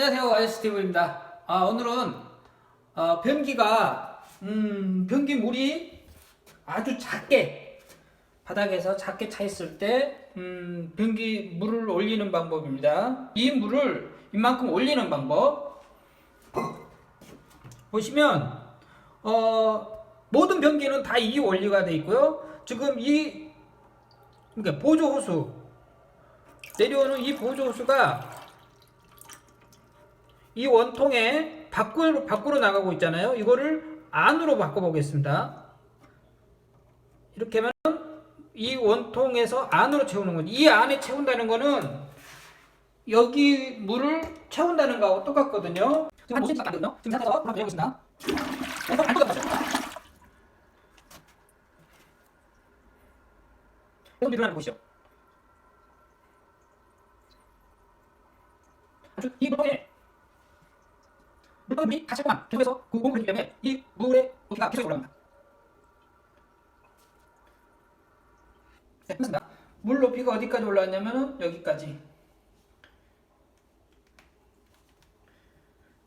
안녕하세요 아이스티브입니다. 아, 오늘은 어, 변기가 음, 변기 물이 아주 작게 바닥에서 작게 차 있을 때 음, 변기 물을 올리는 방법입니다. 이 물을 이만큼 올리는 방법. 보시면 어, 모든 변기는 다 이 원리가 되어 있고요. 지금 이 그러니까 보조 호수 내려오는 이 보조 호수가 이 원통에 밖으로, 밖으로 나가고 있잖아요. 이거를 안으로 바꿔보겠습니다. 이렇게 하면 이 원통에서 안으로 채우는 거죠. 이 안에 채운다는 거는 여기 물을 채운다는 거하고 똑같거든요. 지금 한 50cm밖에 안 되거든요. 지금 상태에서 한번 내려보겠습니다. 그래서 안쪽에 맞춰. 그럼 일어나는 보시죠. 아주 이 물통에 물통이 다시 한번 계속해서 그 공을 하기 때문에 이 물의 높이가 계속 올라갑니다. 네, 끝났습니다. 물 높이가 어디까지 올라왔냐면은 여기까지.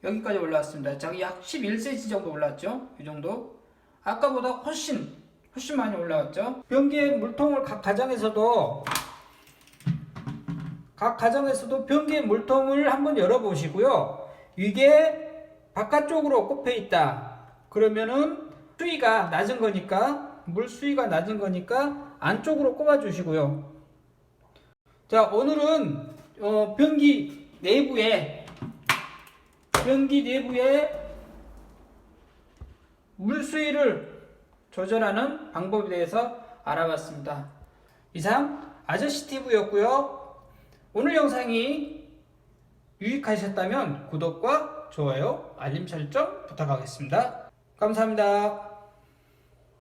여기까지 올라왔습니다. 자, 약 11cm 정도 올라왔죠? 이 정도. 아까보다 훨씬, 훨씬 많이 올라왔죠? 변기의 물통을 각 가정에서도 각 가정에서도 변기의 물통을 한번 열어보시고요. 이게 바깥쪽으로 꼽혀 있다. 그러면은 수위가 낮은 거니까 물 수위가 낮은 거니까 안쪽으로 꼽아 주시고요. 자 오늘은 어, 변기 내부에 변기 내부에 물 수위를 조절하는 방법에 대해서 알아봤습니다. 이상 아저씨 TV였고요. 오늘 영상이 유익하셨다면 구독과 좋아요, 알림 설정 부탁하겠습니다. 감사합니다.